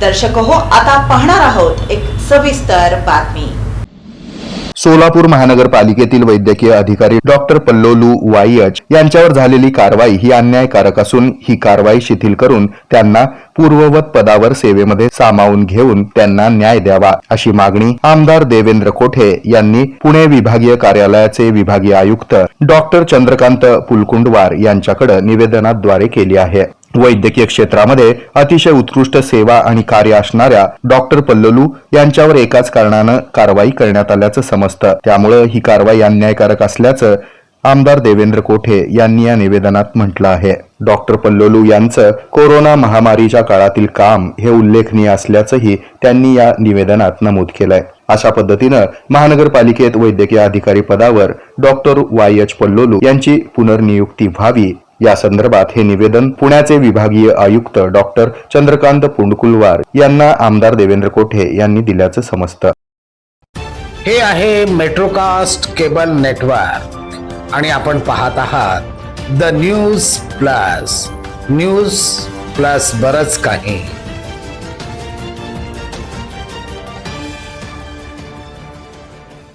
दर्शक हो आता पाहणार आहोत एक सविस्तर बातमी. सोलापूर महानगरपालिकेतील वैद्यकीय अधिकारी डॉक्टर पल्लोलू वाईयच यांच्यावर झालेली कारवाई ही अन्यायकारक असून ही कारवाई शिथिल करून त्यांना पूर्ववत पदावर सेवेमध्ये सामावून घेऊन त्यांना न्याय द्यावा अशी मागणी आमदार देवेंद्र कोठे यांनी पुणे विभागीय कार्यालयाचे विभागीय आयुक्त डॉक्टर चंद्रकांत पुलकुंडवार यांच्याकडे निवेदनाद्वारे केली आहे. वैद्यकीय क्षेत्रामध्ये अतिशय उत्कृष्ट सेवा आणि कार्य असणाऱ्या डॉक्टर पल्ललू यांच्यावर एकाच कारणानं कारवाई करण्यात आल्याचं समजतं. त्यामुळे ही कारवाई अन्यायकारक असल्याचं आमदार देवेंद्र कोठे यांनी या निवेदनात म्हटलं आहे. डॉक्टर पल्लोलू यांचं कोरोना महामारीच्या काळातील काम हे उल्लेखनीय असल्याचंही त्यांनी या निवेदनात नमूद केलंय. अशा पद्धतीनं महानगरपालिकेत वैद्यकीय अधिकारी पदावर डॉक्टर वाय एच पल्लोलू यांची पुनर्नियुक्ती व्हावी या संदर्भात हे निवेदन पुण्याचे विभागीय आयुक्त डॉक्टर चंद्रकांत पुंडकुलवार यांना आमदार देवेंद्र कोठे यांनी दिल्याचं समजतं. हे आहे मेट्रोकास्ट केबल नेटवर्क. आणि आपण पाहत आहात the news plus. News plus बरंच काही.